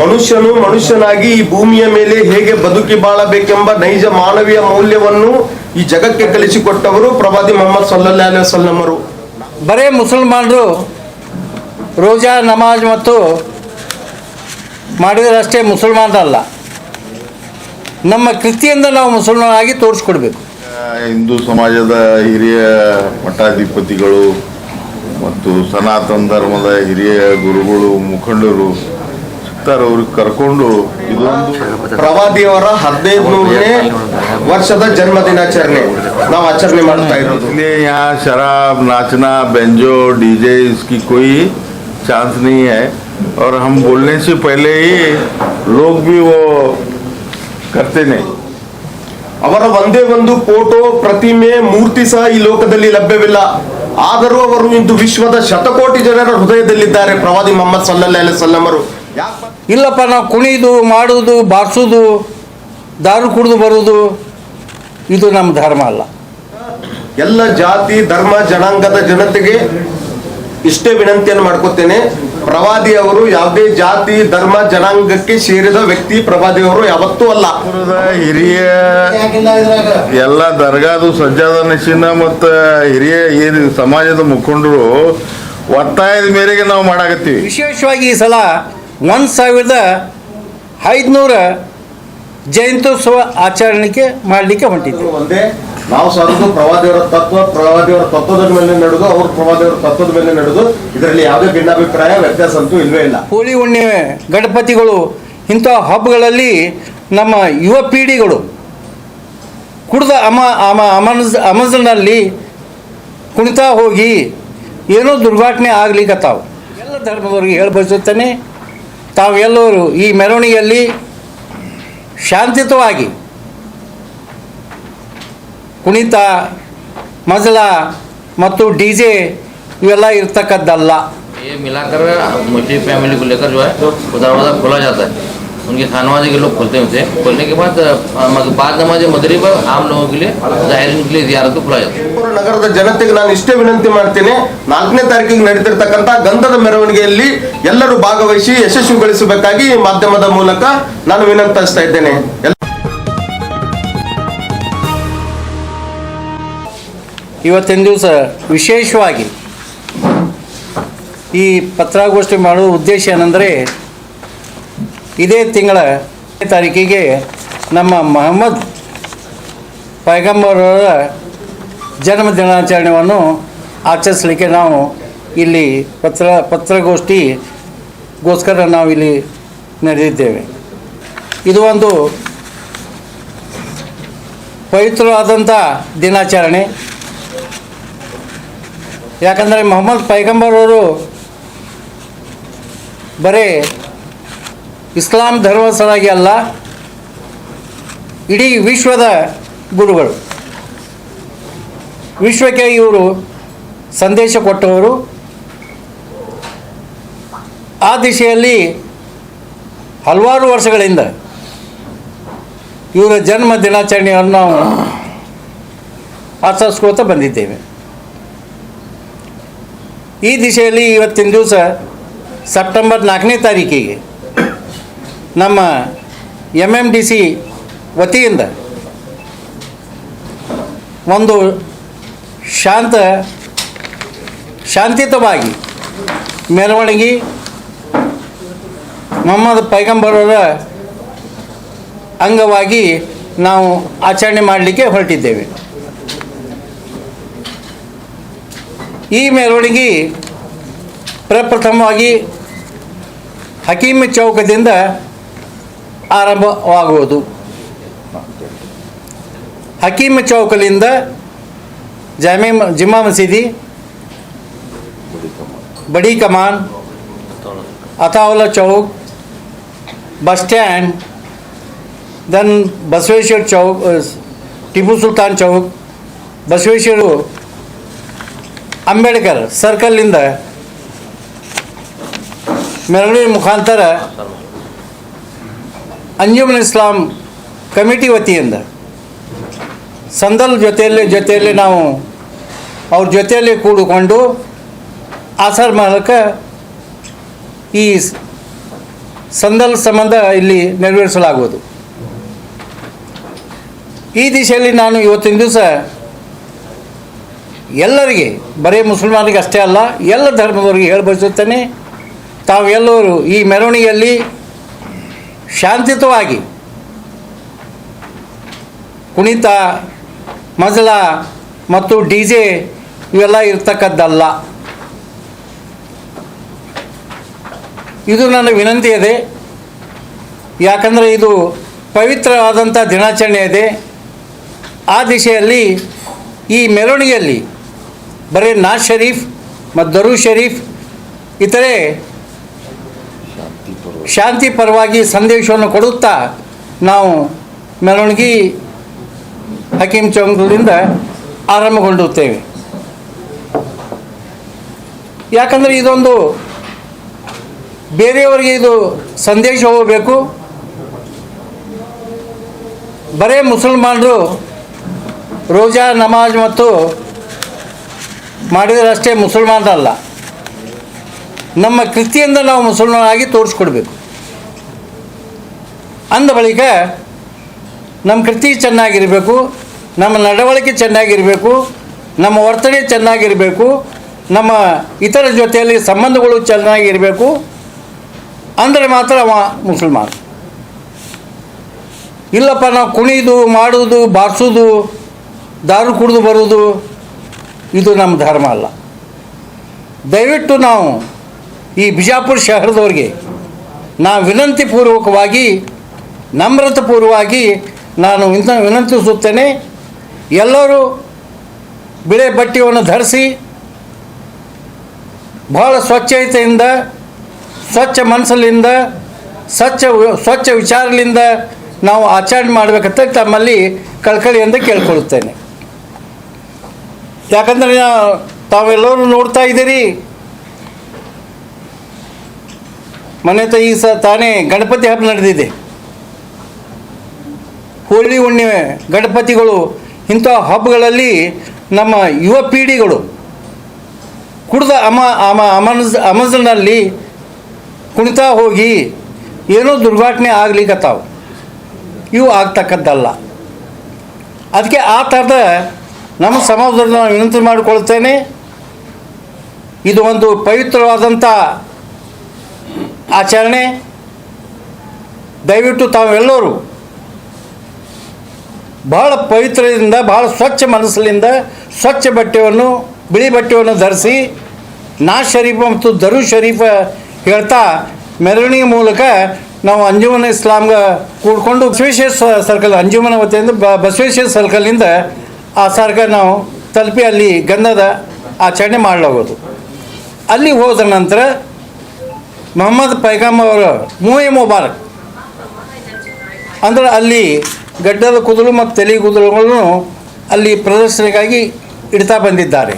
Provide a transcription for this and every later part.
ಮನುಷ್ಯನು ಮನುಷ್ಯನಾಗಿ ಈ ಭೂಮಿಯ ಮೇಲೆ ಹೇಗೆ ಬದುಕಿ ಬಾಳಬೇಕೆಂಬ ನೈಜ ಮಾನವೀಯ ಮೌಲ್ಯವನ್ನು ಈ ಜಗಕ್ಕೆ ಕಲಿಸಿಕೊಟ್ಟವರು ಪ್ರವಾದಿ ಮೊಹಮ್ಮದ್ ಸಲ್ಲಲ್ಲಾಹು ಸಲ್ಲಮರು ವಸಲ್ಲಂ ಅವರು ಬರೇ ಮುಸಲ್ಮಾನರು ರೋಜಾ ನಮಾಜ್ ಮತ್ತು ಮಾಡಿದರಷ್ಟೇ ಮುಸಲ್ಮಾನರಲ್ಲ. ನಮ್ಮ ಕೃತಿಯಿಂದ ನಾವು ಮುಸಲ್ಮಾನಾಗಿ ತೋರಿಸ್ಕೊಡ್ಬೇಕು. ಹಿಂದೂ ಸಮಾಜದ ಹಿರಿಯ ಮಠಾಧಿಪತಿಗಳು ಮತ್ತು ಸನಾತನ ಧರ್ಮದ ಹಿರಿಯ ಗುರುಗಳು ಮುಖಂಡರು ಸಿಗ್ತಾರೆ ಅವ್ರಿಗೆ ಕರ್ಕೊಂಡು ಇದೊಂದು ಪ್ರವಾದಿಯವರ ಹದಿನೈದು ನೂರನೇ ವರ್ಷದ ಜನ್ಮ ದಿನಾಚರಣೆ ನಾವು ಆಚರಣೆ ಮಾಡ್ತಾ ಇರೋದು इसलिए यहाँ शराब नाचना बेंजो डीजे इसकी कोई चांस नहीं है और हम बोलने से पहले ही लोग भी वो करते नहीं ಅವರ ಒಂದೇ ಒಂದು ಫೋಟೋ ಪ್ರತಿಮೆ ಮೂರ್ತಿ ಸಹ ಈ ಲೋಕದಲ್ಲಿ ಲಭ್ಯವಿಲ್ಲ ಆದರೂ ಅವರು ಇಂದು ವಿಶ್ವದ ಶತಕೋಟಿ ಜನರ ಹೃದಯದಲ್ಲಿದ್ದಾರೆ ಪ್ರವಾದಿ ಮೊಹಮ್ಮದ್ ಸಲ್ಲಲ್ಲಾಹು ಅಲೈಹಿ ವಸಲ್ಲಂ ಅವರು ಯಾಕೆ ಇಲ್ಲಪ್ಪ ನಾವು ಕುಣಿದು ಮಾಡೋದು ಬಾರಿಸೋದು ದಾರು ಕುಡಿದು ಬರೋದು ಇದು ನಮ್ಮ ಧರ್ಮ ಅಲ್ಲ. ಎಲ್ಲ ಜಾತಿ ಧರ್ಮ ಜನಾಂಗದ ಜನತೆಗೆ ಇಷ್ಟೇ ವಿನಂತಿಯನ್ನು ಮಾಡ್ಕೊತೇನೆ. ಪ್ರವಾದಿ ಅವರು ಯಾವುದೇ ಜಾತಿ ಧರ್ಮ ಜನಾಂಗಕ್ಕೆ ಸೇರಿದ ವ್ಯಕ್ತಿ ಪ್ರವಾದಿ ಅವರು ಯಾವತ್ತೂ ಅಲ್ಲ. ಹಿರಿಯ ಎಲ್ಲ ದರ್ಗಾದು ಸಜ್ಜಾದ ನಶಿನ ಮತ್ತು ಹಿರಿಯ ಏನು ಸಮಾಜದ ಮುಖಂಡರು ಒತ್ತಾಯದ ಮೇರೆಗೆ ನಾವು ಮಾಡಾಕತ್ತೀವಿ. ವಿಶೇಷವಾಗಿ ಈ ಸಲ ಒಂದು ಸಾವಿರದ ಐದುನೂರ ಜಯಂತ್ಯೋತ್ಸವ ಆಚರಣೆಗೆ ಮಾಡಲಿಕ್ಕೆ ಹೊಂಟಿದ್ದೆ. ಒಂದೇ ನಾವು ಸಾರೋದು ಪ್ರವಾದಿಯವರ ತತ್ವ ಪ್ರವಾದಿಯವರ ತತ್ವದ ಮೇಲೆ ನಡೆದು ಅವರು ಪ್ರವಾದಿಯವರ ತತ್ವದ ಮೇಲೆ ನಡೆದು ಇದರಲ್ಲಿ ಯಾವುದೇ ಭಿನ್ನಾಭಿಪ್ರಾಯ ವ್ಯತ್ಯಾಸ ಅಂತೂ ಇಲ್ಲವೇ ಇಲ್ಲ. ಹೋಳಿ ಹುಣ್ಣಿಮೆ ಗಣಪತಿಗಳು ಇಂಥ ಹಬ್ಬಗಳಲ್ಲಿ ನಮ್ಮ ಯುವ ಪೀಳಿಗೆಗಳು ಕುಡಿದ ಅಮ ಅಮ ಅಮನಸ್ ಅಮಜನಲ್ಲಿ ಕುಣಿತಾ ಹೋಗಿ ಏನೋ ದುರ್ಘಟನೆ ಆಗ್ಲಿಕ್ಕತ್ತಾವು ಎಲ್ಲ ಧರ್ಮದವ್ರಿಗೆ ಹೇಳಿ ಬಯಸುತ್ತೇನೆ. ತಾವೆಲ್ಲರೂ ಈ ಮೆರವಣಿಗೆಯಲ್ಲಿ ಶಾಂತಿಯುತವಾಗಿ ಕುಣಿತ ಮಜಲ ಮತ್ತು ಡಿ ಜೆ ಇವೆಲ್ಲ ಇರ್ತಕ್ಕದ್ದಲ್ಲ ये मिलाकर मुस्लिम फैमिली को लेकर जो है वो दरवाज़ा खोला जाता है उनके खानवाजी के लोग खोलते हैं उसे खोलने के बाद अ, मग- बाद नमाज मगरिब आम लोगों के लिए जाहिरीन के लिए जियारत को खुला जाता है ಬೆಂಗಳೂರು ನಗರದ ಜನತೆಗೆ ನಾನು ಇಷ್ಟೇ ವಿನಂತಿ ಮಾಡ್ತೇನೆ ನಾಲ್ಕನೇ ತಾರೀಕಿಗೆ ನಡೀತಿರ್ತಕ್ಕಂಥ ಗಂಧದ ಮೆರವಣಿಗೆಯಲ್ಲಿ ಎಲ್ಲರೂ ಭಾಗವಹಿಸಿ ಯಶಸ್ವಿಗೊಳಿಸಬೇಕಾಗಿ ಈ ಮಾಧ್ಯಮದ ಮೂಲಕ ನಾನು ವಿನಂತಿಸ್ತಾ ಇದ್ದೇನೆ ಎಲ್ಲ- ಇವತ್ತಿನ ದಿವಸ ವಿಶೇಷವಾಗಿ ಈ ಪತ್ರಾಗೋಷ್ಠಿ ಮಾಡುವ ಉದ್ದೇಶ ಏನಂದರೆ ಇದೇ ತಿಂಗಳ ತಾರೀಕಿಗೆ ನಮ್ಮ ಮೊಹಮ್ಮದ್ ಪೈಗಂಬರವರ ಜನ್ಮ ದಿನಾಚರಣೆಯನ್ನು ಆಚರಿಸಲಿಕ್ಕೆ ನಾವು ಇಲ್ಲಿ ಪತ್ರ ಪತ್ರಗೋಷ್ಠಿಗೋಸ್ಕರ ನಾವು ಇಲ್ಲಿ ನಡೆದಿದ್ದೇವೆ. ಇದು ಒಂದು ಪವಿತ್ರವಾದಂಥ ದಿನಾಚರಣೆ. ಯಾಕಂದರೆ ಮೊಹಮ್ಮದ್ ಪೈಗಂಬರವರು ಬರೇ ಇಸ್ಲಾಂ ಧರ್ಮಸ್ಥರಾಗಿ ಅಲ್ಲ, ಇಡೀ ವಿಶ್ವದ ಗುರುಗಳು. ವಿಶ್ವಕ್ಕೆ ಇವರು ಸಂದೇಶ ಕೊಟ್ಟವರು. ಆ ದಿಶೆಯಲ್ಲಿ ಹಲವಾರು ವರ್ಷಗಳಿಂದ ಇವರ ಜನ್ಮ ದಿನಾಚರಣೆಯನ್ನು ನಾವು ಆಚರಿಸ್ಕೊಳ್ತಾ ಬಂದಿದ್ದೇವೆ. ಈ ದಿಶೆಯಲ್ಲಿ ಇವತ್ತಿನ ದಿವಸ ಸೆಪ್ಟೆಂಬರ್ ನಾಲ್ಕನೇ ತಾರೀಕಿಗೆ ನಮ್ಮ ಎಂ ಎಂ ಡಿ ಸಿ ವತಿಯಿಂದ ಒಂದು ಶಾಂತ, ಶಾಂತಿಯುತವಾಗಿ ಮೆರವಣಿಗೆ ಮೊಹಮ್ಮದ್ ಪೈಗಂಬರರ ಅಂಗವಾಗಿ ನಾವು ಆಚರಣೆ ಮಾಡಲಿಕ್ಕೆ ಹೊರಟಿದ್ದೇವೆ. ಈ ಮೆರವಣಿಗೆ ಪ್ರಪ್ರಥಮವಾಗಿ Hakeem ಚೌಕದಿಂದ ಆರಂಭವಾಗುವುದು. Hakeem ಚೌಕಲಿಂದ Jami Jumma Masjid, Badi Kaman Atavula Chowk, bus stand, then Basaveshwara Chowk Tipu Sultan Chowk, Basaveshwara Ambedkar ಸರ್ಕಲ್ನಿಂದ ಮೆರವಣಿಗೆ ಮುಖಾಂತರ ಅಂಜುಮನ್ ಇಸ್ಲಾಂ ಕಮಿಟಿ ವತಿಯಿಂದ ಸಂದಲ್ ಜೊತೆಯಲ್ಲೇ ಜೊತೆಯಲ್ಲೇ ನಾವು ಅವ್ರ ಜೊತೆಯಲ್ಲಿ ಕೂಡಿಕೊಂಡು ಆಸರ್ ಮೂಲಕ ಈ ಸಂದಲ್ ಸಂಬಂಧ ಇಲ್ಲಿ ನೆರವೇರಿಸಲಾಗುವುದು. ಈ ದಿಶೆಯಲ್ಲಿ ನಾನು ಇವತ್ತಿನ ದಿವಸ ಎಲ್ಲರಿಗೆ, ಬರೀ ಮುಸಲ್ಮಾನರಿಗೆ ಅಷ್ಟೇ ಅಲ್ಲ, ಎಲ್ಲ ಧರ್ಮದವರಿಗೆ ಹೇಳಿ ಬಯಸುತ್ತೇನೆ ತಾವೆಲ್ಲರೂ ಈ ಮೆರವಣಿಗೆಯಲ್ಲಿ ಶಾಂತಿಯುತವಾಗಿ. ಕುಣಿತ ಮಜಲ ಮತ್ತು ಡಿ ಜೆ ಇವೆಲ್ಲ ಇರ್ತಕ್ಕದ್ದಲ್ಲ ಇದು ನನ್ನ ವಿನಂತಿ ಇದೆ. ಯಾಕಂದರೆ ಇದು ಪವಿತ್ರವಾದಂಥ ದಿನಾಚರಣೆ ಇದೆ. ಆ ದಿಶೆಯಲ್ಲಿ ಈ ಮೆರವಣಿಗೆಯಲ್ಲಿ ಬರೀ ನಾಜ್ ಶರೀಫ್ ಮತ್ತು ದರೂ ಶರೀಫ್, ಇತರೆ ಶಾಂತಿ ಪರವಾಗಿ ಸಂದೇಶವನ್ನು ಕೊಡುತ್ತಾ ನಾವು ಮೆರವಣಿಗೆ ಹಕೀಂ ಚೌಕದಿಂದ ಆರಂಭಗೊಂಡುತ್ತೇವೆ. ಯಾಕಂದರೆ ಇದೊಂದು ಬೇರೆಯವರಿಗೆ ಇದು ಸಂದೇಶ ಹೋಗಬೇಕು. ಬರೇ ಮುಸಲ್ಮಾನರು ರೋಜಾ, ನಮಾಜ್ ಮತ್ತು ಮಾಡಿದರಷ್ಟೇ ಮುಸಲ್ಮಾನರಲ್ಲ. ನಮ್ಮ ಕೃತಿಯಿಂದ ನಾವು ಮುಸಲ್ಮಾನಾಗಿ ತೋರಿಸ್ಕೊಡ್ಬೇಕು. ಅಂದ ಬಳಿಕ ನಮ್ಮ ಕೃತಿ ಚೆನ್ನಾಗಿರಬೇಕು, ನಮ್ಮ ನಡವಳಿಕೆ ಚೆನ್ನಾಗಿರಬೇಕು, ನಮ್ಮ ವರ್ತನೆ ಚೆನ್ನಾಗಿರಬೇಕು, ನಮ್ಮ ಇತರ ಜೊತೆಯಲ್ಲಿ ಸಂಬಂಧಗಳು ಚೆನ್ನಾಗಿರಬೇಕು, ಅಂದರೆ ಮಾತ್ರ ಅವ ಮುಸಲ್ಮಾನ. ಇಲ್ಲಪ್ಪ, ನಾವು ಕುಣಿದು, ಮಾಡೋದು, ಬಾರಿಸೋದು, ದಾರು ಕುಡಿದು ಬರೋದು, ಇದು ನಮ್ಮ ಧರ್ಮ ಅಲ್ಲ. ದಯವಿಟ್ಟು ನಾವು ಈ ಬಿಜಾಪುರ ಶಹರದವ್ರಿಗೆ ನಾವು ವಿನಂತಿಪೂರ್ವಕವಾಗಿ, ನಮ್ರತಾಪೂರ್ವವಾಗಿ ನಾನು ಇಂಥ ವಿನಂತಿಸುತ್ತೇನೆ, ಎಲ್ಲರೂ ಬಿಳೆ ಬಟ್ಟೆಯನ್ನು ಧರಿಸಿ, ಬಹಳ ಸ್ವಚ್ಛತೆಯಿಂದ, ಸ್ವಚ್ಛ ಮನಸ್ಸಲ್ಲಿಂದ, ಸ್ವಚ್ಛ ಸ್ವಚ್ಛ ವಿಚಾರದಿಂದ ನಾವು ಆಚರಣೆ ಮಾಡಬೇಕಂತ ತಮ್ಮಲ್ಲಿ ಕಳ್ಕಳಿಯಿಂದ ಕೇಳ್ಕೊಳ್ಳುತ್ತೇನೆ. ಯಾಕಂದರೆ ತಾವೆಲ್ಲರೂ ನೋಡ್ತಾ ಇದ್ದೀರಿ ಮನೆ ತಾಯಿ ಸಹ ತಾನೇ ಗಣಪತಿ ಹಬ್ಬ ನಡೆದಿದೆ. ಹೋಳಿ ಹುಣ್ಣಿಮೆ, ಗಣಪತಿಗಳು, ಇಂಥ ಹಬ್ಬಗಳಲ್ಲಿ ನಮ್ಮ ಯುವ ಪೀಳಿಗೆಗಳು ಕುಡಿದ ಅಮ ಅಮ, ಅಮನಸ್ ಅಮಜನಲ್ಲಿ ಕುಣಿತಾ ಹೋಗಿ ಏನೋ ದುರ್ಘಟನೆ ಆಗ್ಲಿಕ್ಕತ್ತಾವ ಇವು ಆಗ್ತಕ್ಕದ್ದಲ್ಲ ಅದಕ್ಕೆ ಆ ಥರದ ನಮ್ಮ ಸಮಾಜದಲ್ಲಿ ನಾನು ವಿನಂತಿ ಮಾಡಿಕೊಳ್ತೇನೆ. ಇದು ಒಂದು ಪವಿತ್ರವಾದಂಥ ಆಚರಣೆ. ದಯವಿಟ್ಟು ತಾವೆಲ್ಲರೂ ಬಹಳ ಪವಿತ್ರದಿಂದ, ಬಹಳ ಸ್ವಚ್ಛ ಮನಸ್ಸಿನಿಂದ ಸ್ವಚ್ಛ ಬಟ್ಟೆಯನ್ನು, ಬಿಳಿ ಬಟ್ಟೆಯನ್ನು ಧರಿಸಿ, ನಾ ಶರೀಫ ಮತ್ತು ದರು ಶರೀಫ ಹೇಳ್ತಾ ಮೆರವಣಿಗೆ ಮೂಲಕ ನಾವು ಅಂಜುಮನ ಇಸ್ಲಾಮ್ಗೆ ಕೂಡ್ಕೊಂಡು ಬಸವೇಶ್ವರ ಸರ್ಕಲ್ ಅಂಜುಮನ ವತಿಯಿಂದ ಬ, ಬಸವೇಶ್ವರ ಸರ್ಕಲ್ನಿಂದ ಆ ಸರ್ಕ ನಾವು ತಲುಪಿ ಅಲ್ಲಿ ಗಂಧದ ಆಚರಣೆ ಮಾಡಲಾಗೋದು ಅಲ್ಲಿ ಹೋದ ನಂತರ ಮೊಹಮ್ಮದ್ ಪೈಗಾಮ್ ಅವರ ಮೂವಿ ಮುಬಾರಕ್. ಅಂದ್ರೆ ಅಲ್ಲಿ ಗಡ್ಡದ ಕುದುರು ಮತ್ತು ತಲೆ ಕುದುರೆಗಳನ್ನು ಅಲ್ಲಿ ಪ್ರದರ್ಶನಕ್ಕಾಗಿ ಇಡ್ತಾ ಬಂದಿದ್ದಾರೆ.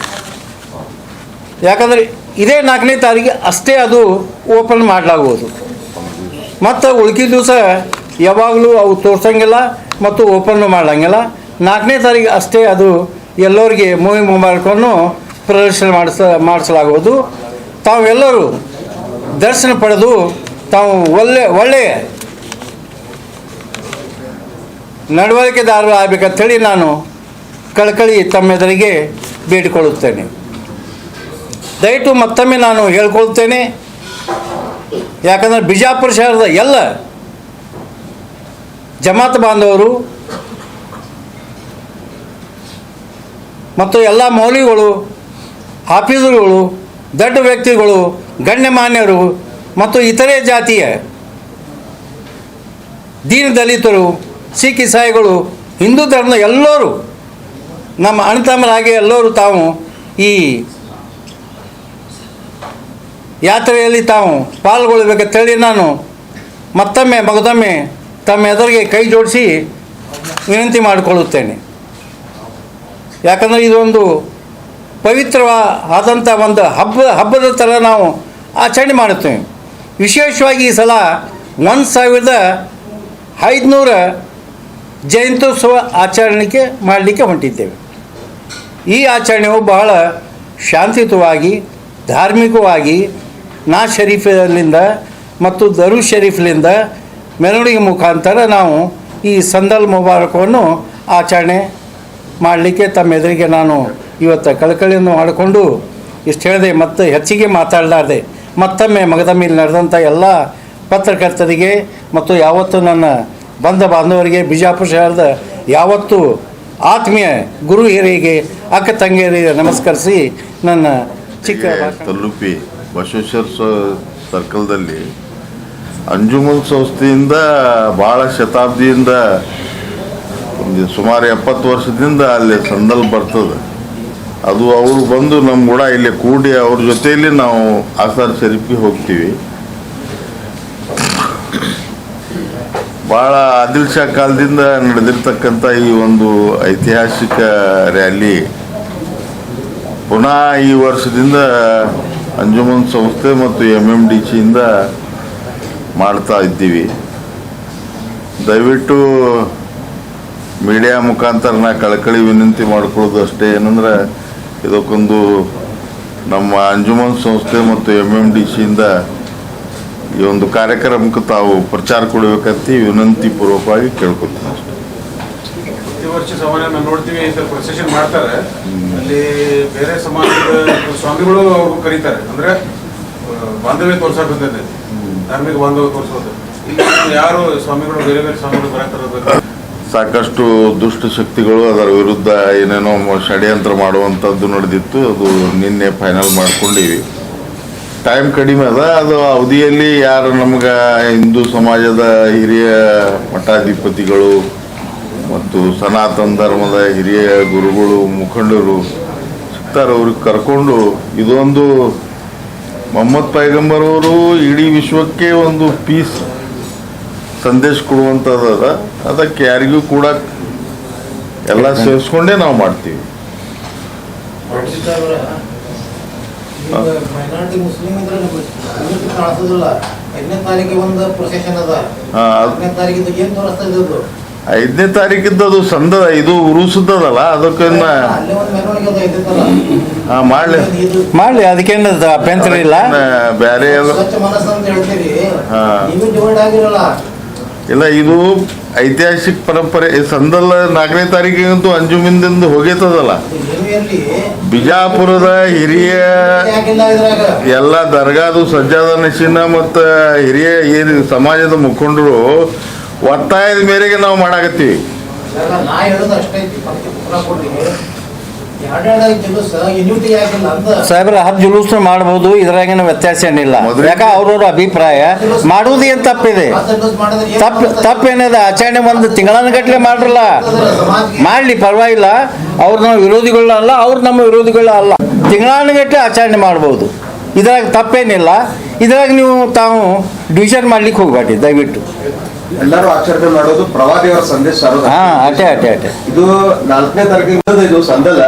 ಯಾಕಂದರೆ ಇದೇ ನಾಲ್ಕನೇ ತಾರೀಕಿಗೆ ಅಷ್ಟೇ ಅದು ಓಪನ್ ಮಾಡಲಾಗುವುದು. ಮತ್ತು ಉಳ್ಕಿದ ದಿವಸ ಯಾವಾಗಲೂ ಅವು ತೋರ್ಸಂಗಿಲ್ಲ ಮತ್ತು ಓಪನ್ ಮಾಡಲಂಗಿಲ್ಲ ನಾಲ್ಕನೇ ತಾರೀಕು ಅಷ್ಟೇ ಅದು ಎಲ್ಲರಿಗೆ ಮೂವಿ ಮುಬಾರಕನ್ನು ಪ್ರದರ್ಶನ ಮಾಡಿಸ ಮಾಡಿಸಲಾಗುವುದು. ತಾವೆಲ್ಲರೂ ದರ್ಶನ ಪಡೆದು ತಾವು ಒಳ್ಳೆ ಒಳ್ಳೆಯ ನಡವಳಿಕೆದಾರರು ಆಗಬೇಕಂಥೇಳಿ ನಾನು ಕಳಕಳಿ ತಮ್ಮೆದರಿಗೆ ಬೇಡಿಕೊಳ್ಳುತ್ತೇನೆ. ದಯವಿಟ್ಟು ಮತ್ತೊಮ್ಮೆ ನಾನು ಹೇಳ್ಕೊಳ್ತೇನೆ, ಯಾಕಂದರೆ ಬಿಜಾಪುರ ಶಹರದ ಎಲ್ಲ ಜಮಾತ್ ಬಾಂಧವರು ಮತ್ತು ಎಲ್ಲ ಮೌಲಿಗಳು ಆಫೀಸರುಗಳು ದೊಡ್ಡ ವ್ಯಕ್ತಿಗಳು ಗಣ್ಯಮಾನ್ಯರು ಮತ್ತು ಇತರೆ ಜಾತಿಯ ದೀನ ದಲಿತರು, ಸಿಖ್ ಇಸಾಯಿಗಳು, ಹಿಂದೂ ಧರ್ಮದ ಎಲ್ಲರೂ, ನಮ್ಮ ಅಣ್ಣತಮ್ಮರಾಗಿ ಎಲ್ಲರೂ ತಾವು ಈ ಯಾತ್ರೆಯಲ್ಲಿ ತಾವು ಪಾಲ್ಗೊಳ್ಬೇಕಂತೇಳಿ ನಾನು ಮತ್ತೊಮ್ಮೆ, ಮಗದೊಮ್ಮೆ ತಮ್ಮ ಎದುರಿಗೆ ಕೈ ಜೋಡಿಸಿ ವಿನಂತಿ ಮಾಡಿಕೊಳ್ಳುತ್ತೇನೆ. ಯಾಕಂದರೆ ಇದೊಂದು ಪವಿತ್ರವಾದಂಥ ಒಂದು ಹಬ್ಬ, ಹಬ್ಬದ ಥರ ನಾವು ಆಚರಣೆ ಮಾಡುತ್ತೇವೆ ವಿಶೇಷವಾಗಿ ಈ ಸಲ ಒಂದು ಸಾವಿರದ ಐದುನೂರ ಜಯಂತ್ಯೋತ್ಸವ ಆಚರಣೆಗೆ ಮಾಡಲಿಕ್ಕೆ ಹೊಂಟಿದ್ದೇವೆ. ಈ ಆಚರಣೆಯು ಬಹಳ ಶಾಂತಿಯುತವಾಗಿ, ಧಾರ್ಮಿಕವಾಗಿ ನಾ ಶರೀಫಲ್ಲಿಂದ ಮತ್ತು ದರು ಶರೀಫ್ಲಿಂದ ಮೆರವಣಿಗೆ ಮುಖಾಂತರ ನಾವು ಈ ಸಂದಲ್ ಮುಬಾರಕವನ್ನು ಆಚರಣೆ ಮಾಡಲಿಕ್ಕೆ ತಮ್ಮ ಎದುರಿಗೆ ನಾನು ಇವತ್ತು ಕಳಕಳಿಯನ್ನು ಮಾಡಿಕೊಂಡು ಇಷ್ಟು ಹೇಳಿದೆ ಮತ್ತು ಹೆಚ್ಚಿಗೆ ಮಾತಾಡಲಾರ್ದೆ. ಮತ್ತೊಮ್ಮೆ ಮಗದ ಮೇಲೆ ನಡೆದಂಥ ಎಲ್ಲ ಪತ್ರಕರ್ತರಿಗೆ ಮತ್ತು ಯಾವತ್ತು ನನ್ನ ಬಂಧ ಬಾಂಧವರಿಗೆ ಬಿಜಾಪುರ ಶಹರದ ಯಾವತ್ತು ಆತ್ಮೀಯ ಗುರು ಹಿರಿಯರಿಗೆ ಅಕ್ಕ ತಂಗಿಯರಿಗೆ ನಮಸ್ಕರಿಸಿ ನನ್ನ ಚಿಕ್ಕ ತಲುಪಿ ಬಸವೇಶ್ವರ ಸರ್ಕಲ್ದಲ್ಲಿ ಅಂಜುಮನ್ ಸಂಸ್ಥೆಯಿಂದ ಭಾಳ ಶತಾಬ್ದಿಯಿಂದ ಒಂದು ಸುಮಾರು ಎಪ್ಪತ್ತು ವರ್ಷದಿಂದ ಅಲ್ಲಿ ಸಂದಲ್ ಬರ್ತದೆ. ಅದು ಅವರು ಬಂದು ನಮ್ಮ ಕೂಡ ಇಲ್ಲಿ ಕೂಡಿ ಅವ್ರ ಜೊತೆಯಲ್ಲಿ ನಾವು ಆಸಾರ್ ಶರೀಫಿಗೆ ಹೋಗ್ತೀವಿ. ಭಾಳ ಆದಿಲ್ ಶಾ ಕಾಲದಿಂದ ನಡೆದಿರ್ತಕ್ಕಂಥ ಈ ಒಂದು ಐತಿಹಾಸಿಕ ರ್ಯಾಲಿ ಪುನಃ ಈ ವರ್ಷದಿಂದ ಅಂಜುಮನ್ ಸಂಸ್ಥೆ ಮತ್ತು ಎಂ ಎಂ ಡಿ ಸಿಯಿಂದ ಮಾಡ್ತಾ ಇದ್ದೀವಿ. ದಯವಿಟ್ಟು ಮೀಡಿಯಾ ಮುಖಾಂತರ ನಾ ಕಳಕಳಿ ವಿನಂತಿ ಮಾಡ್ಕೊಳ್ಳೋದು ಅಷ್ಟೇ. ಏನಂದ್ರೆ ಇದಕ್ಕೊಂದು ನಮ್ಮ ಅಂಜುಮನ್ ಸಂಸ್ಥೆ ಮತ್ತು ಎಂ ಎಂ ಡಿ ಸಿಯಿಂದ ಈ ಒಂದು ಕಾರ್ಯಕ್ರಮಕ್ಕೆ ತಾವು ಪ್ರಚಾರ ಕೊಡಬೇಕಂತ ವಿನಂತಿ ಪೂರ್ವಕವಾಗಿ ಕೇಳ್ಕೊತೀನಿ ಅಷ್ಟೇ. ಪ್ರತಿ ವರ್ಷ ಸಾಮಾನ್ಯ ನೋಡ್ತೀವಿ ಪ್ರೊಸೆಷನ್ ಮಾಡ್ತಾರೆ. ಅಲ್ಲಿ ಬೇರೆ ಸಮಾಜದ ಸ್ವಾಮಿಗಳು ಅವರು ಕರೀತಾರೆ. ಅಂದ್ರೆ ಬಾಂಧವ್ಯ ತೋರ್ಸಕ್ ಬಂದೈತೆ ಧಾರ್ಮಿಕ ಬಾಂಧವ್ಯ ತೋರಿಸೋದು. ಇಲ್ಲಿ ಯಾರು ಸ್ವಾಮಿಗಳು, ಬೇರೆ ಬೇರೆ ಸ್ವಾಮಿಗಳು ಬರಕ್ತಾರ ಸಾಕಷ್ಟು ದುಷ್ಟ ಶಕ್ತಿಗಳು ಅದರ ವಿರುದ್ಧ ಏನೇನೋ ಷಡ್ಯಂತ್ರ ಮಾಡುವಂಥದ್ದು ನಡೆದಿತ್ತು. ಅದು ನಿನ್ನೆ ಫೈನಲ್ ಮಾಡಿಕೊಂಡಿವಿ. ಟೈಮ್ ಕಡಿಮೆ ಅದ. ಅದು ಅವಧಿಯಲ್ಲಿ ಯಾರು ನಮ್ಗೆ ಹಿಂದೂ ಸಮಾಜದ ಹಿರಿಯ ಮಠಾಧಿಪತಿಗಳು ಮತ್ತು ಸನಾತನ ಧರ್ಮದ ಹಿರಿಯ ಗುರುಗಳು, ಮುಖಂಡರು ಸಿಗ್ತಾರೆ. ಅವ್ರಿಗೆ ಕರ್ಕೊಂಡು ಇದೊಂದು ಮೊಹಮ್ಮದ್ ಪೈಗಂಬರ್ ಅವರು ಇಡೀ ವಿಶ್ವಕ್ಕೆ ಒಂದು ಪೀಸ್ ಸಂದೇಶ ಕೊಡುವಂಥದ್ದು ಅದ ಅದಕ್ಕೆ ಯಾರಿಗೂ ಕೂಡ ಎಲ್ಲ ಸೇರಿಸ್ಕೊಂಡೇ ನಾವು ಮಾಡ್ತೀವಿ. ಐದನೇ ತಾರೀಕಿದ್ದು ಅದು. ಸಂದ ಇದು ಉರುಸುತ್ತದಲ್ಲ ಅದಕ್ಕಿನ್ನ ಮಾಡ್ಲಿ. ಮಾಡ್ಲಿ ಅದಕ್ಕೇನು ಅಭ್ಯಂತರ ಇಲ್ಲ? ಬೇರೆ ಸ್ವಚ್ಛ ಮನಸ್ಸು ಅಂತ ಹೇಳ್ತೀರಿ. ಹಾ. ಇಲ್ಲ, ಇದು ಐತಿಹಾಸಿಕ ಪರಂಪರೆ. ಈ ಸಂದಲ್ಲ ನಾಲ್ಕನೇ ತಾರೀಕಿಗಂತೂ ಅಂಜುಮಿಂದಿಂದ ಹೋಗೈತದಲ್ಲ. ಬಿಜಾಪುರದ ಹಿರಿಯ ಎಲ್ಲ ದರ್ಗಾದು ಸಜ್ಜಾದ ನಶಿನ ಮತ್ತು ಹಿರಿಯ ಏನು ಸಮಾಜದ ಮುಖಂಡರು ಒತ್ತಾಯದ ಮೇರೆಗೆ ನಾವು ಮಾಡಾಕತ್ತೀವಿ. ಸಾಹೇಬ್ರ ಹಬ್ಬ ಜುಲೂಸ್ ಮಾಡಬಹುದು ಇದ್ರಾಗಿನ ವ್ಯತ್ಯಾಸ ಏನಿಲ್ಲ. ಯಾಕ ಅವ್ರವ್ರ ಅಭಿಪ್ರಾಯ? ಮಾಡುವುದು ಏನ್ ತಪ್ಪಿದೆ? ತಪ್ಪ? ತಪ್ಪೇನಿದೆ ಆಚರಣೆ ಒಂದು ತಿಂಗಳನ್ನ ಗಟ್ಟಲೆ ಮಾಡ್ರಲ್ಲ? ಮಾಡ್ಲಿ ಪರವಾಗಿಲ್ಲ. ಅವ್ರು ನಮ್ಮ ವಿರೋಧಿಗಳ ಅಲ್ಲ ಅವ್ರು ನಮ್ಮ ವಿರೋಧಿಗಳ ಅಲ್ಲ. ತಿಂಗಳಾನುಗಟ್ಟಲೆ ಆಚರಣೆ ಮಾಡಬಹುದು ಇದ್ರಾಗ ತಪ್ಪೇನಿಲ್ಲ. ಇದ್ರಾಗ ನೀವು ತಾವು ಡಿವಿಷನ್ ಮಾಡ್ಲಿಕ್ಕೆ ಹೋಗ್ಬೇಡಿ ದಯವಿಟ್ಟು. ಎಲ್ಲರೂ ಆಚರಣೆ ಮಾಡೋದು ಪ್ರವಾದಿಯವರ ಸಂದೇಶ ಸಾರೋದು ಹಾ ಅಟೆ ಅಟೆ ಅಟೆ ಇದು ನಾಲ್ಕನೇ ತಾರೀಕಿಗೆ ಇದು ಸಂದಲ್ಲ.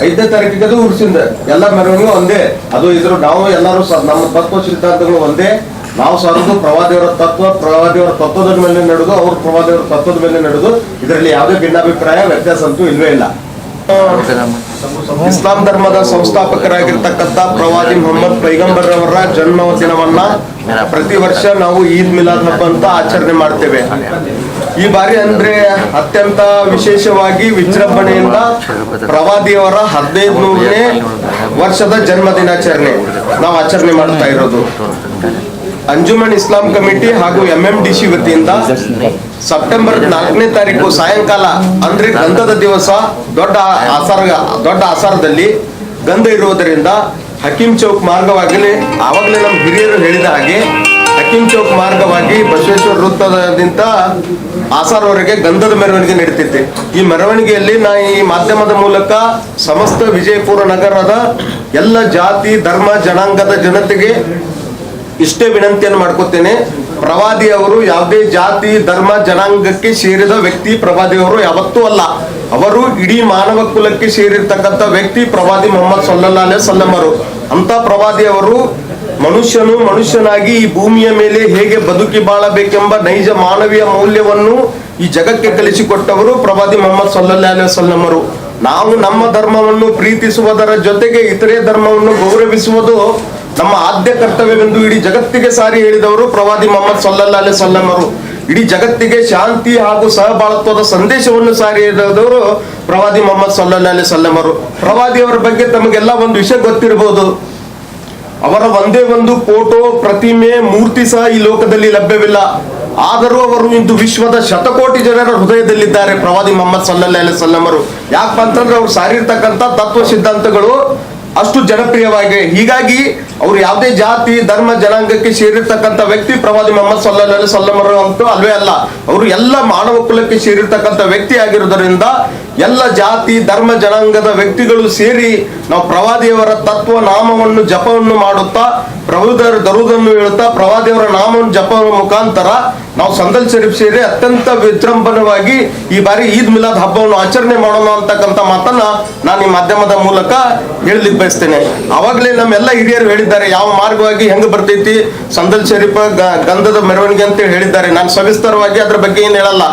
ಐದನೇ ತಾರೀಕಿಗೆ ಅದು ಉರ್ಸಿಂದ. ಎಲ್ಲ ಮೆರವಣಿಗೆ ಒಂದೇ. ಅದು ಇದ್ರ ನಾವು ಎಲ್ಲರೂ ನಮ್ಮ ತತ್ವ ಸಿದ್ಧಾಂತಗಳು ಒಂದೇ. ನಾವು ಸಾರೋದು ಪ್ರವಾದಿಯವರ ತತ್ವ ಪ್ರವಾದಿಯವರ ತತ್ವದ ಮೇಲೆ ನಡೆದು ಅವ್ರ ಪ್ರವಾದಿಯವರ ತತ್ವದ ಮೇಲೆ ನಡೆದು ಇದರಲ್ಲಿ ಯಾವುದೇ ಭಿನ್ನಾಭಿಪ್ರಾಯ ವ್ಯತ್ಯಾಸ ಅಂತೂ ಇಲ್ವೇ ಇಲ್ಲ. ಇಸ್ಲಾಂ ಧರ್ಮದ ಸಂಸ್ಥಾಪಕರಾಗಿರ್ತಕ್ಕಂಥ ಪ್ರವಾದಿ ಮೊಹಮ್ಮದ್ ಪೈಗಂಬರ್ ಅವರ ಜನ್ಮ ದಿನವನ್ನ ಪ್ರತಿ ವರ್ಷ ನಾವು ಈದ್ ಮಿಲಾದ್ ಹಬ್ಬ ಅಂತ ಆಚರಣೆ ಮಾಡ್ತೇವೆ. ಈ ಬಾರಿ ಅಂದ್ರೆ ಅತ್ಯಂತ ವಿಶೇಷವಾಗಿ ವಿಜೃಂಭಣೆಯಿಂದ ಪ್ರವಾದಿಯವರ ಹದಿನೈದು ನೂರನೇ ವರ್ಷದ ಜನ್ಮ ದಿನಾಚರಣೆ ನಾವು ಆಚರಣೆ ಮಾಡ್ತಾ ಇರೋದು. ಅಂಜುಮನ್ ಇಸ್ಲಾಂ ಕಮಿಟಿ ಹಾಗೂ ಎಂ ಎಂ ಡಿ ಸಿ ವತಿಯಿಂದ ಸೆಪ್ಟೆಂಬರ್ ನಾಲ್ಕನೇ ತಾರೀಕು ಸಾಯಂಕಾಲ, ಅಂದ್ರೆ ಗಂಧದ ದಿವಸ, ದೊಡ್ಡ ಆಸರ, ದೊಡ್ಡ ಆಸಾರದಲ್ಲಿ ಗಂಧ ಇರುವುದರಿಂದ ಹಕೀಂ ಚೌಕ್ ಮಾರ್ಗವಾಗಿ ಆವಾಗಲೇ ನಮ್ಮ ಹಿರಿಯರು ಹೇಳಿದ ಹಾಗೆ, ಹಕೀಂ ಚೌಕ್ ಮಾರ್ಗವಾಗಿ ಬಸವೇಶ್ವರ ವೃತ್ತದಿಂದ ಆಸಾರವರೆಗೆ ಗಂಧದ ಮೆರವಣಿಗೆ ನಡೀತೈತೆ ಈ ಮೆರವಣಿಗೆಯಲ್ಲಿ ನಾ ಈ ಮಾಧ್ಯಮದ ಮೂಲಕ ಸಮಸ್ತ ವಿಜಯಪುರ ನಗರದ ಎಲ್ಲ ಜಾತಿ, ಧರ್ಮ, ಜನಾಂಗದ ಜನತೆಗೆ ಇಷ್ಟೇ ವಿನಂತಿಯನ್ನು ಮಾಡ್ಕೋತೇನೆ. ಪ್ರವಾದಿ ಅವರು ಯಾವುದೇ ಜಾತಿ, ಧರ್ಮ, ಜನಾಂಗಕ್ಕೆ ಸೇರಿದ ವ್ಯಕ್ತಿ ಪ್ರವಾದಿ ಅವರು ಯಾವತ್ತೂ ಅಲ್ಲ. ಅವರು ಇಡೀ ಮಾನವ ಕುಲಕ್ಕೆ ಸೇರಿರ್ತಕ್ಕಂಥ ವ್ಯಕ್ತಿ ಪ್ರವಾದಿ ಮೊಹಮ್ಮದ್ ಸಲ್ಲಲ್ಲಾ ಅಲೆ ಸಲ್ಲಮರು ಅಂತ ಪ್ರವಾದಿ ಅವರು ಮನುಷ್ಯನು ಮನುಷ್ಯನಾಗಿ ಈ ಭೂಮಿಯ ಮೇಲೆ ಹೇಗೆ ಬದುಕಿ ಬಾಳಬೇಕೆಂಬ ನೈಜ ಮಾನವೀಯ ಮೌಲ್ಯವನ್ನು ಈ ಜಗಕ್ಕೆ ಕಲಿಸಿಕೊಟ್ಟವರು ಪ್ರವಾದಿ ಮೊಹಮ್ಮದ್ ಸಲ್ಲಲ್ಲಾ ಅಲೆ ಸಲ್ಲಮರು ನಾವು ನಮ್ಮ ಧರ್ಮವನ್ನು ಪ್ರೀತಿಸುವುದರ ಜೊತೆಗೆ ಇತರೆ ಧರ್ಮವನ್ನು ಗೌರವಿಸುವುದು ನಮ್ಮ ಆದ್ಯ ಕರ್ತವ್ಯವೆಂದು ಇಡೀ ಜಗತ್ತಿಗೆ ಸಾರಿ ಹೇಳಿದವರು ಪ್ರವಾದಿ ಮೊಹಮ್ಮದ್ ಸಲ್ಲಲ್ಲ ಅಲ್ಲಿ ಸಲ್ಲಮರು ಇಡೀ ಜಗತ್ತಿಗೆ ಶಾಂತಿ ಹಾಗೂ ಸಹಬಾಳತ್ವದ ಸಂದೇಶವನ್ನು ಸಾರಿ ಹೇಳಿದವರು ಪ್ರವಾದಿ ಮೊಹಮ್ಮದ್ ಸಲ್ಲಲ್ಲ ಅಲ್ಲಿ ಸಲ್ಲಮರು ಅವರು. ಪ್ರವಾದಿಯವರ ಬಗ್ಗೆ ತಮಗೆಲ್ಲ ಒಂದು ವಿಷಯ ಗೊತ್ತಿರಬಹುದು. ಅವರ ಒಂದೇ ಒಂದು ಫೋಟೋ, ಪ್ರತಿಮೆ, ಮೂರ್ತಿ ಸಹ ಈ ಲೋಕದಲ್ಲಿ ಲಭ್ಯವಿಲ್ಲ. ಆದರೂ ಅವರು ಇಂದು ವಿಶ್ವದ ಶತಕೋಟಿ ಜನರ ಹೃದಯದಲ್ಲಿದ್ದಾರೆ ಪ್ರವಾದಿ ಮೊಹಮ್ಮದ್ ಸಲ್ಲಲ್ಲಾಹು ಅಲೆ ಸಲ್ಲಮರು ಯಾಕಪ್ಪ ಅಂತಂದ್ರೆ ಅವ್ರು ಸಾರಿರ್ತಕ್ಕಂಥ ತತ್ವ ಸಿದ್ಧಾಂತಗಳು ಅಷ್ಟು ಜನಪ್ರಿಯವಾಗಿ. ಹೀಗಾಗಿ ಅವ್ರು ಯಾವುದೇ ಜಾತಿ, ಧರ್ಮ, ಜನಾಂಗಕ್ಕೆ ಸೇರಿರ್ತಕ್ಕಂಥ ವ್ಯಕ್ತಿ ಪ್ರವಾದಿ ಮೊಹಮ್ಮದ್ ವಸಲ್ಲಂ ಅವರು ಅಂತೂ ಅಲ್ವೇ ಅಲ್ಲ. ಅವರು ಎಲ್ಲ ಮಾನವ ಕುಲಕ್ಕೆ ಸೇರಿರ್ತಕ್ಕಂಥ ವ್ಯಕ್ತಿ ಆಗಿರುವುದರಿಂದ ಎಲ್ಲ ಜಾತಿ, ಧರ್ಮ, ಜನಾಂಗದ ವ್ಯಕ್ತಿಗಳು ಸೇರಿ ನಾವು ಪ್ರವಾದಿಯವರ ತತ್ವ, ನಾಮವನ್ನು, ಜಪವನ್ನು ಮಾಡುತ್ತಾ, ಪ್ರಭುದರ ದರುದನ್ನು ಹೇಳುತ್ತಾ, ಪ್ರವಾದಿಯವರ ನಾಮವನ್ನು ಜಪವ ಮುಖಾಂತರ ನಾವು ಸಂದಲ್ ಶರೀಫ್ ಸೇರಿ ಅತ್ಯಂತ ವಿಜೃಂಭಣವಾಗಿ ಈ ಬಾರಿ ಈದ್ ಮಿಲಾದ್ ಹಬ್ಬವನ್ನು ಆಚರಣೆ ಮಾಡೋಣ ಅಂತಕ್ಕಂಥ ಮಾತನ್ನ ನಾನು ಈ ಮಾಧ್ಯಮದ ಮೂಲಕ ಹೇಳಲಿಕ್ಕೆ ಬಯಸ್ತೇನೆ. ಅವಾಗಲೇ ನಮ್ಮೆಲ್ಲ ಹಿರಿಯರು ಹೇಳಿದ್ದಾರೆ, ಯಾವ ಮಾರ್ಗವಾಗಿ ಹೆಂಗೆ ಬರ್ತೈತಿ, ಸಂದಲ್ ಶರೀಫ್ ಗಂಧದ ಮೆರವಣಿಗೆ ಅಂತ ಹೇಳಿದ್ದಾರೆ. ನಾನು ಸವಿಸ್ತರವಾಗಿ ಅದ್ರ ಬಗ್ಗೆ ಏನು ಹೇಳಲ್ಲ.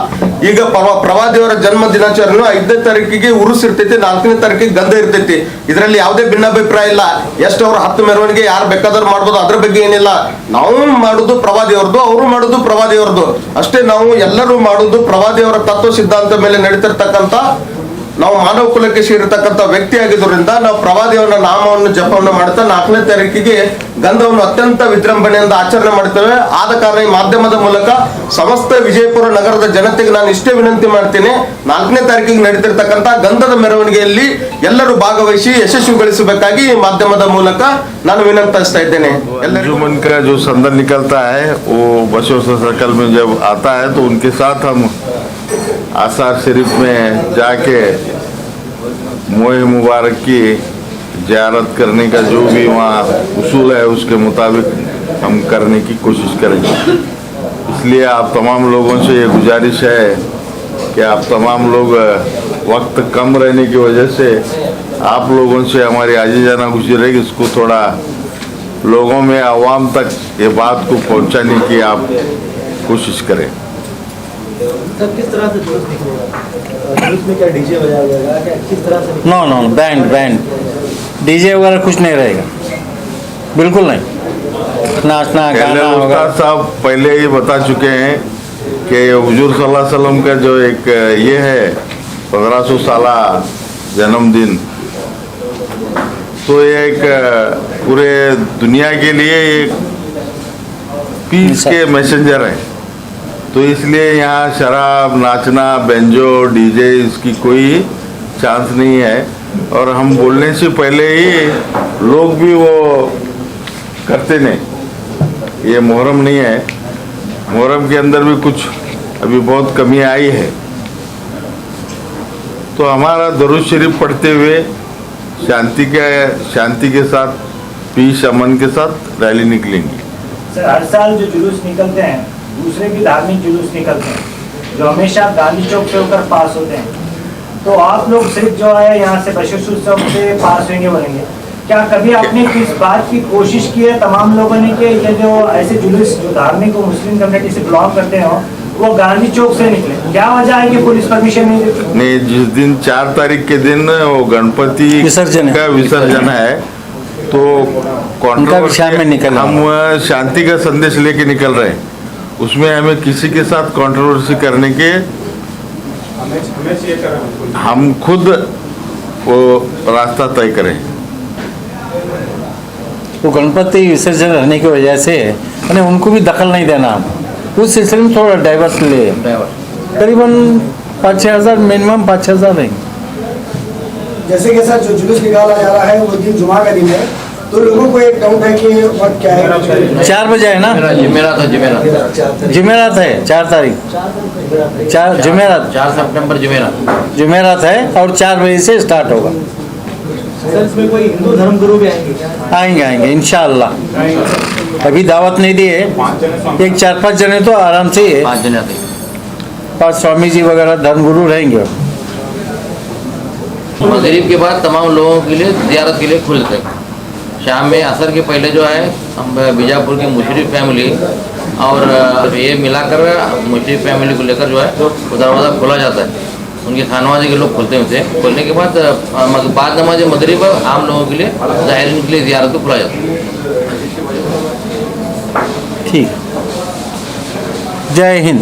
ಈಗ ಪ್ರವ ಪ್ರವಾದಿಯವರ ಜನ್ಮ ದಿನಾಚರಣೆ ಐದನೇ ತಾರೀಕಿಗೆ ಉರುಸ್ ಇರ್ತೈತಿ ನಾಲ್ಕನೇ ತಾರೀಕಿಗೆ ಗಂಧ ಇರ್ತೈತಿ. ಇದರಲ್ಲಿ ಯಾವುದೇ ಭಿನ್ನಾಭಿಪ್ರಾಯ ಇಲ್ಲ. ಎಷ್ಟು ಅವ್ರ ಹತ್ತು ಮೆರವಣಿಗೆ ಯಾರು ಬೇಕಾದ್ರೂ ಮಾಡ್ಬೋದು, ಅದ್ರ ಬಗ್ಗೆ ಏನಿಲ್ಲ. ನಾವು ಮಾಡುದು ಪ್ರವಾದಿಯವ್ರದ್ದು, ಅವರು ಮಾಡುದು ಪ್ರವಾದಿಯವ್ರದ್ದು. ಅಷ್ಟೇ ನಾವು ಎಲ್ಲರೂ ಮಾಡುದು ಪ್ರವಾದಿಯವರ ತತ್ವ ಸಿದ್ಧಾಂತ ಮೇಲೆ ನಡೀತಿರ್ತಕ್ಕಂಥ ನಾವು ಮಾನವ ಕುಲಕ್ಕೆ ಸೇರಿರ್ತಕ್ಕಂಥ ವ್ಯಕ್ತಿ ಆಗಿದ್ದರಿಂದ ನಾವು ಪ್ರವಾದಿಯವರ ನಾಮವನ್ನು ಜಪವನ್ನು ಮಾಡ್ತಾ ನಾಲ್ಕನೇ ತಾರೀಕಿಗೆ ಗಂಧವನ್ನು ಅತ್ಯಂತ ವಿಜೃಂಭಣೆಯಿಂದ ಆಚರಣೆ ಮಾಡ್ತೇವೆ ಆದ ಕಾರಣ ಈ ಮಾಧ್ಯಮದ ಮೂಲಕ ಸಮಸ್ತ ವಿಜಯಪುರ ನಗರದ ಜನತೆಗೆ ನಾನು ಇಷ್ಟೇ ವಿನಂತಿ ಮಾಡ್ತೀನಿ ನಾಲ್ಕನೇ ತಾರೀಕಿಗೆ ನಡೀತಿರ್ತಕ್ಕಂಥ ಗಂಧದ ಮೆರವಣಿಗೆಯಲ್ಲಿ ಎಲ್ಲರೂ ಭಾಗವಹಿಸಿ ಯಶಸ್ವಿಗೊಳಿಸಬೇಕಾಗಿ ಈ ಮಾಧ್ಯಮದ ಮೂಲಕ ನಾನು ವಿನಂತಿಸ್ತಾ ಇದ್ದೇನೆ ಎಲ್ಲರಿಗೂ अंजुमन का जो संदन निकलता है वो बसोसा सर्कल में जब आता है तो उनके साथ हम आसार शरीफ में जाके मोह मुबारक की जियारत करने का जो भी वहाँ उसूल है, उसके मुताबिक हम करने की कोशिश करेंगे। इसलिए आप तमाम लोगों से ये गुजारिश है कि आप तमाम लोग वक्त कम रहने की वजह से आप लोगों से हमारी आजी जाना गुजर गुजरेगी इसको थोड़ा लोगों में आवाम तक ये बात को पहुँचाने की आप कोशिश करें। No no band band DJ वगैरह कुछ नहीं रहेगा। बिल्कुल नहीं। नाचना पहले गाना वगैरह साहब पहले ही बता चुके हैं कि हजूर सल्लल्लाहु अलैहि वसल्लम का जो एक ये है पंद्रह सौ साल जन्मदिन। तो ये एक पूरे दुनिया के लिए एक पीस के मैसेंजर है। तो इसलिए यहाँ शराब, नाचना, बेंजो, डीजे, इसकी कोई चांस नहीं है। और हम बोलने से पहले ही लोग भी वो करते नहीं। ये मुहर्रम नहीं है। मुहर्रम के अंदर भी कुछ अभी बहुत कमी आई है। तो हमारा दरुद शरीफ पढ़ते हुए शांति के शांति के साथ पीस अमन के साथ रैली निकलेंगी। सर हर साल जो जुलूस निकलते हैं दूसरे भी धार्मिक जुलूस निकलते हैं जो हमेशा गांधी चौक से होकर पास होते हैं। तो आप लोग सिर्फ़ जो है यहाँ से बशर चौक से पास होंगे बोलेंगे। क्या कभी आपने इस बात की कोशिश की है तमाम लोगों ने कि ये जो ऐसे जुलूस जो धार्मिक और मुस्लिम कम्युनिटी से बिलोंग करते हो वो गांधी चौक से निकले? क्या वजह है कि पुलिस परमिशन नहीं देती? नहीं जिस दिन चार तारीख के दिन वो गणपति विसर्जन है। का विसर्जन है तो उनका में निकल हम शांति का संदेश लेके निकल रहे हैं। उसमें हमें किसी के साथ कंट्रोवर्सी करने के हमें हमें चाहिए कर रहे हम खुद वो रास्ता तय करें। वो गणपति विसर्जन रहने की वजह से मैंने उनको भी दखल नहीं देना। उस सिलसिले में थोड़ा डाइवर्स ले। करीबन पाँच छः हज़ार मिनिमम पाँच छः हज़ार रहेंगे। जैसे कि सर जो जुलूस निकाला जा रहा है वो दिन जुमा का दिन है। तो लोगों को एक डाउट है कि वक्त क्या है? चार बजे है ना? जुमेरात है जुमेरात जुमेरात है चार तारीख। चार जुमेरात। चार सितंबर जुमेरात। जुमेरात है और चार बजे से स्टार्ट होगा। कोई हिंदू धर्म गुरु भी आएँगे आएँगे आएँगे इंशाल्लाह अभी दावत नहीं दी है। एक चार पाँच जने तो आराम से ही है। पाँच जने पाँच स्वामी जी वगैरह धर्मगुरु रहेंगे। मगरिब के बाद तमाम लोगों के लिए, जियारत के लिए खुलते हैं शाम में असर के पहले जो है हम बीजापुर की मुशरफ फैमिली और ये मिलाकर, मुशरफ फैमिली को लेकर जो है, वो दरवाज़ा खोला जाता है। उनके खानवाजी के लोग खुलते हैं खोलने के बाद बाद नमाज़ मगरिब, आम लोगों के लिए ज़ाहिरीन के लिए जियारत को खुला जाता है। ठीक। जय हिंद।